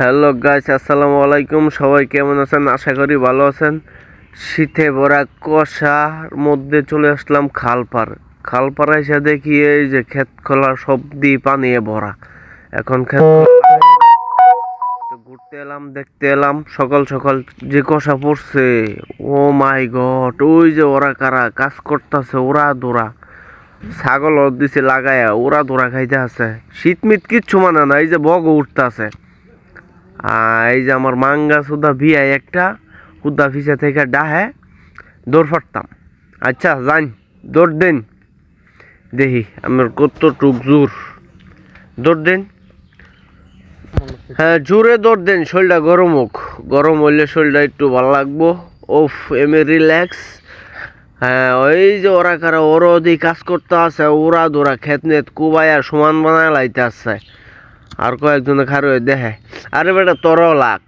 Hello guys, আসসালামু আলাইকুম। সবাই কেমন আছেন? আশা করি ভালো আছেন। শীতে ভরা কষার মধ্যে চলে আসলাম খালপার খালপাড়া এসে দেখি এই যে ক্ষেত খোলা সব দিয়ে পানিয়ে ভরা। এখন ক্ষেত ঘুরতে এলাম, দেখতে এলাম, সকাল সকাল যে কষা পড়ছে, ও মাই গড, ওই যে ওরা কারা কাজ করতেছে, ওরা দোরা। ছাগল দিছে লাগায়া, ওরা দোরা খাইতে আছে। শীত মিত কিচ্ছু মানে না, এই যে বগ উঠতে আছে এই যে আমার মাঙ্গা সুদা বিয়াই একটা হুদা ফিসা থেকে ডাহে, দৌড় ফাটতাম। আচ্ছা যান, দৌড় দেন। দেখি, আমার কতটুক জোর। দৌড় দেন। হ্যাঁ জোরে দৌড় দেন, শরীরটা গরম হোক। গরম হইলে শরীরটা একটু ভালো লাগবো। ওফ, এমে রিল্যাক্স। হ্যাঁ ওই যে ওরা কারা ওরা ওদিকে কাজ করতে আছে ওরা দোরা খেত নেত কুবাইয়া সমান বানায় লাইতে আছে আর কয়েকজনে খারো দেখে আরে বেটা, তোরও লাখ।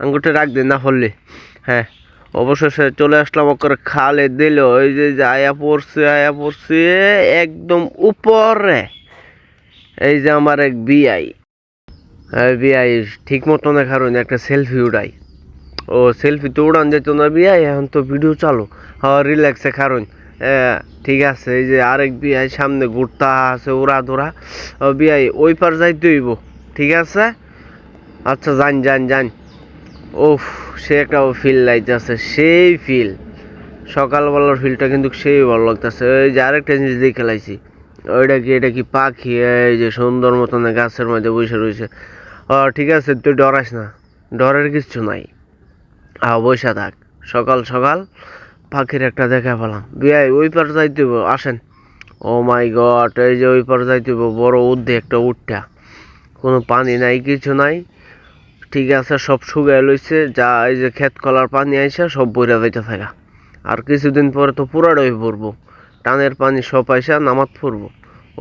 আঙ্গুঠে রাখ দিন না হলে। হ্যাঁ অবশেষে চলে আসলাম ওকে খালে দিল। ওই যে আয়া পড়ছে আয়া পড়ছে, একদম উপরে। এই যে আমার এক বিআই। বিআই ঠিক মতো না, একটা সেলফি উড়াই। ও, সেলফি তো উড়ান যেত না বিআই, এখন তো ভিডিও চালু। হ্যাঁ রিল্যাক্সে কারণ ঠিক আছে, এই যে আরেক বিআই সামনে ঘুরতা আছে ওরা দোরা ও বিআই ওই পার যাইতে হইব, ঠিক আছে? আচ্ছা যান যান যান। ওফ সে একটা ফিল লাইতেছে সেই ফিল সকালবেলার ফিলটা কিন্তু সেই ভালো লাগতেছে। ওই যে আরেকটা জিনিস দেখে লাইছি, ওইটা কি, এটা কি পাখি? এই যে সুন্দর মতন গাছের মধ্যে বসে রয়েছে। ও, ঠিক আছে, তুই ডরাস না, ডরের কিচ্ছু নাই। আহ, বসে থাক, সকাল সকাল। পাখির একটা দেখা পেলাম। বিয়াই, ওই পার যাইতে আসেন। ও মাই গড, এই যে ওই পার যাইতে বড় উদ্দে একটা উঠটা কোনো পানি নাই, কিছু নাই। ঠিক আছে, সব শুকায় লইছে, যা এই যে ক্ষেত কলার পানি আইসা, সব বইরা যাইতে থাকা আর কিছুদিন পরে তো পুরাটাই পড়ব টানের পানি সব আইসা নামাত পড়ব।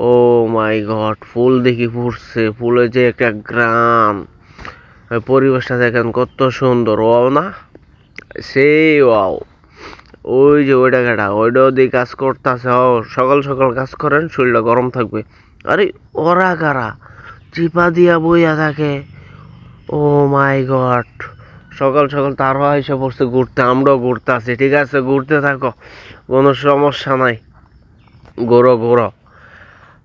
ও মাই গড, ফুল দেখি ফুটছে, ফুলে যে একটা গ্রাম। পরিবেশটা দেখেন কত সুন্দর ও না? সেই ওয়াও। ওই যে ওইটা কাটা ওইটাও দিয়ে কাজ করতেছে, ও সকাল সকাল কাজ করেন, শরীরটা গরম থাকবে। আরে, ওরা কারা? চিপা দিয়া বইয়া থাকে। Oh my god. সকাল সকাল তারও এসে পড়ছে ঘুরতে, আমরাও ঘুরতে আছি ঠিক আছে, ঘুরতে থাকো, কোনো সমস্যা নাই। ঘোরো ঘোরো।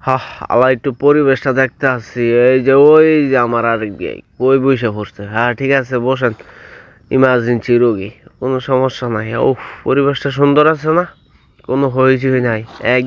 হা আল্লাহ একটু পরিবেশটা দেখতে আসছি। এই যে, ওই যে আমার আরেক ওই বসে পড়ছে। হ্যাঁ ঠিক আছে, বসেন। ইমার্জেন্সি রোগী। কোনো সমস্যা নাই। ও পরিবেশটা সুন্দর আছে না? কোনো হইচই নাই। এক